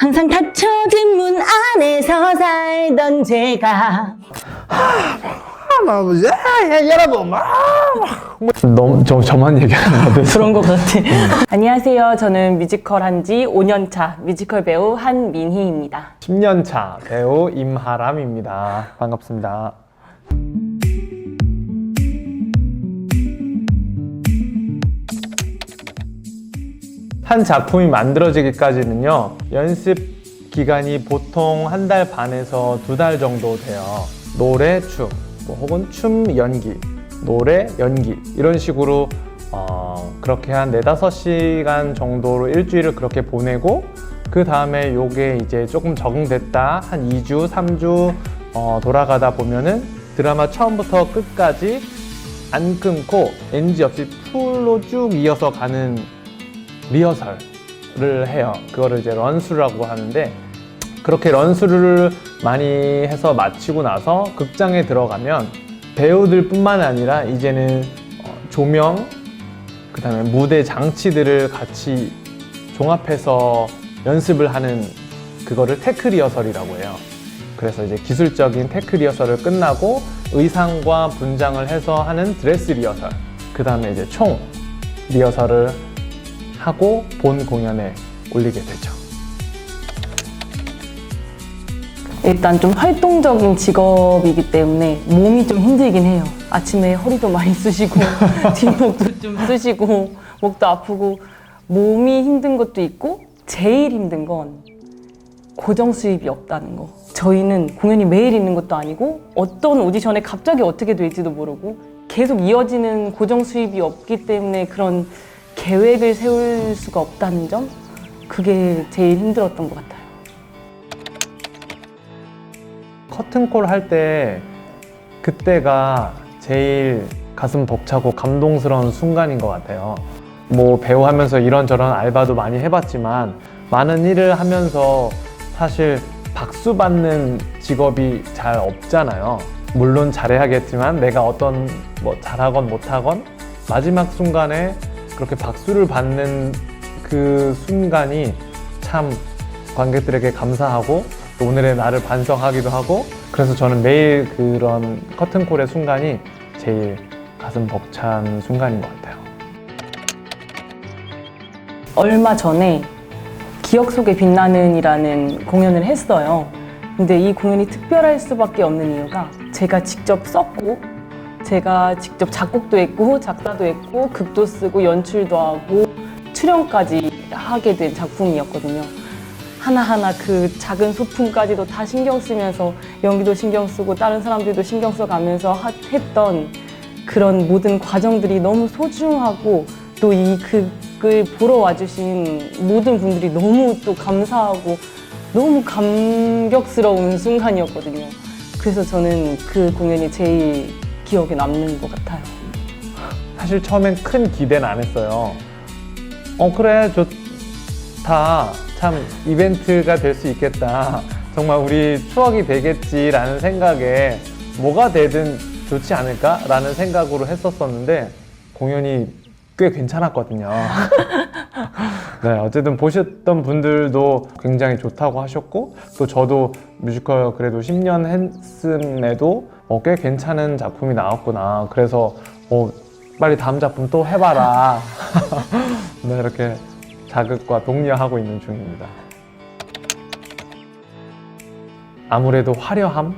항상 닫혀진 문 안에서 살던 제가 여러분 너무 저 저만 얘기하는 것 같아서 그런 것 같아. 안녕하세요. 저는 뮤지컬 한 지 5년 차 뮤지컬 배우 한민희입니다. 10년 차 배우 임하람입니다. 반갑습니다. 한 작품이 만들어지기까지는요 연습 기간이 보통 한 달 반에서 두 달 정도 돼요. 노래, 춤, 뭐 혹은 춤, 연기, 노래, 연기 이런 식으로 어, 그렇게 한 네다섯 시간 정도로 일주일을 그렇게 보내고 그 다음에 요게 이제 조금 적응됐다 한 2주, 3주 어, 돌아가다 보면은 드라마 처음부터 끝까지 안 끊고 NG 없이 풀로 쭉 이어서 가는 리허설을 해요. 그거를 이제 런수라고 하는데 그렇게 런수를 많이 해서 마치고 나서 극장에 들어가면 배우들뿐만 아니라 이제는 어, 조명, 그다음에 무대 장치들을 같이 종합해서 연습을 하는 그거를 테크 리허설이라고 해요. 그래서 이제 기술적인 테크 리허설을 끝나고 의상과 분장을 해서 하는 드레스 리허설. 그 다음에 이제 총 리허설을 하고 본 공연에 올리게 되죠. 일단 좀 활동적인 직업이기 때문에 몸이 좀 힘들긴 해요. 아침에 허리도 많이 쑤시고 뒷목도 좀 쑤시고 목도 아프고 몸이 힘든 것도 있고 제일 힘든 건 고정 수입이 없다는 거. 저희는 공연이 매일 있는 것도 아니고 어떤 오디션에 갑자기 어떻게 될지도 모르고 계속 이어지는 고정 수입이 없기 때문에 그런 계획을 세울 수가 없다는 점 그게 제일 힘들었던 것 같아요. 커튼콜 할 때 그때가 제일 가슴 벅차고 감동스러운 순간인 것 같아요. 뭐 배우 하면서 이런저런 알바도 많이 해봤지만 많은 일을 하면서 사실 박수 받는 직업이 잘 없잖아요. 물론 잘해야겠지만 내가 어떤 뭐 잘하건 못하건 마지막 순간에 그렇게 박수를 받는 그 순간이 참 관객들에게 감사하고 또 오늘의 나를 반성하기도 하고 그래서 저는 매일 그런 커튼콜의 순간이 제일 가슴 벅찬 순간인 것 같아요. 얼마 전에 기억 속에 빛나는이라는 공연을 했어요. 근데 이 공연이 특별할 수밖에 없는 이유가 제가 직접 썼고 제가 직접 작곡도 했고 작사도 했고 극도 쓰고 연출도 하고 출연까지 하게 된 작품이었거든요. 하나하나 그 작은 소품까지도 다 신경 쓰면서 연기도 신경 쓰고 다른 사람들도 신경 써가면서 하- 했던 그런 모든 과정들이 너무 소중하고 또 이 극을 보러 와주신 모든 분들이 너무 또 감사하고 너무 감격스러운 순간이었거든요. 그래서 저는 그 공연이 제일 기억에 남는 것 같아요. 사실 처음엔 큰 기대는 안 했어요. 어 그래 좋다. 참 이벤트가 될 수 있겠다. 정말 우리 추억이 되겠지라는 생각에 뭐가 되든 좋지 않을까라는 생각으로 했었었는데 공연이 꽤 괜찮았거든요. 네, 어쨌든 보셨던 분들도 굉장히 좋다고 하셨고 또 저도 뮤지컬 그래도 10년 했음에도 어, 꽤 괜찮은 작품이 나왔구나. 그래서 어, 빨리 다음 작품 또 해봐라. 네, 이렇게 자극과 독려하고 있는 중입니다. 아무래도 화려함?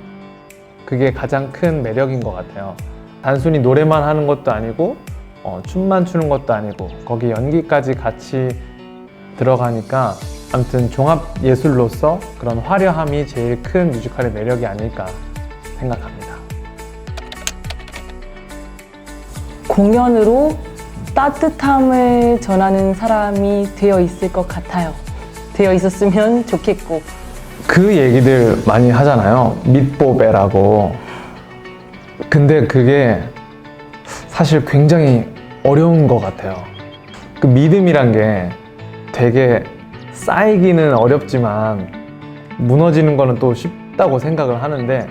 그게 가장 큰 매력인 것 같아요. 단순히 노래만 하는 것도 아니고, 어, 춤만 추는 것도 아니고, 거기 연기까지 같이 들어가니까, 아무튼 종합 예술로서 그런 화려함이 제일 큰 뮤지컬의 매력이 아닐까 생각합니다. 공연으로 따뜻함을 전하는 사람이 되어 있을 것 같아요. 되어 있었으면 좋겠고. 그 얘기들 많이 하잖아요. 밑보배라고. 근데 그게 사실 굉장히 어려운 것 같아요. 그 믿음이란 게 되게 쌓이기는 어렵지만 무너지는 거는 또 쉽다고 생각을 하는데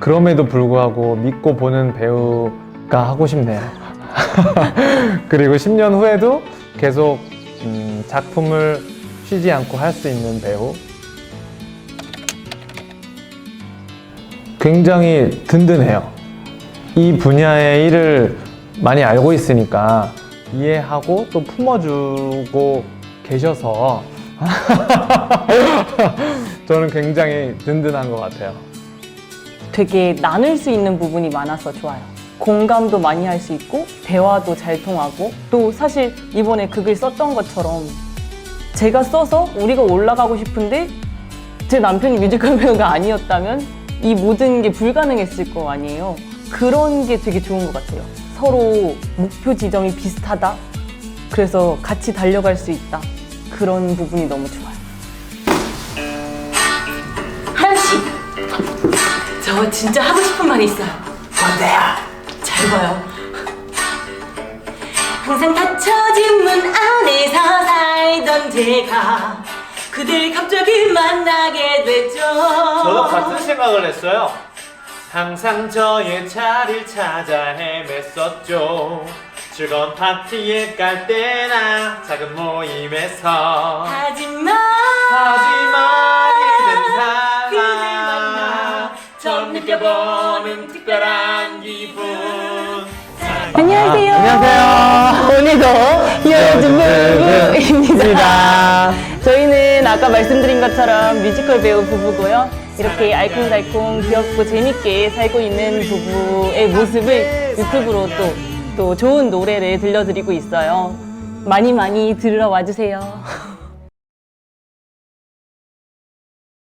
그럼에도 불구하고 믿고 보는 배우가 하고 싶네요. 그리고 10년 후에도 계속 음, 작품을 쉬지 않고 할 수 있는 배우. 굉장히 든든해요. 이 분야의 일을 많이 알고 있으니까 이해하고 또 품어주고 계셔서 저는 굉장히 든든한 것 같아요. 되게 나눌 수 있는 부분이 많아서 좋아요. 공감도 많이 할 수 있고 대화도 잘 통하고 또 사실 이번에 극을 썼던 것처럼 제가 써서 우리가 올라가고 싶은데 제 남편이 뮤지컬 배우가 아니었다면 이 모든 게 불가능했을 거 아니에요. 그런 게 되게 좋은 것 같아요. 서로 목표 지점이 비슷하다. 그래서 같이 달려갈 수 있다. 그런 부분이 너무 좋아요. 하연 씨, 저 진짜 하고 싶은 말이 있어요. 뭔데요? 잘 봐요. 항상 닫혀진 문 안에서 살던 제가 그댈 갑자기 만나게 됐죠. 저도 같은 생각을 했어요. 항상 저의 자리를 찾아 헤맸었죠. 즐거운 파티에 갈 때나 작은 모임에서 하지만 하지만 이젠 그댈 만나 처음 느껴보는 특별한 기분 아, 안녕하세요. 오늘도 요즘 부부입니다. 저희는 아까 말씀드린 것처럼 뮤지컬 배우 부부고요. 이렇게 알콩달콩 귀엽고 재밌게 살고 있는 부부의 모습을 유튜브로 또, 또 좋은 노래를 들려드리고 있어요. 많이 많이 들으러 와주세요.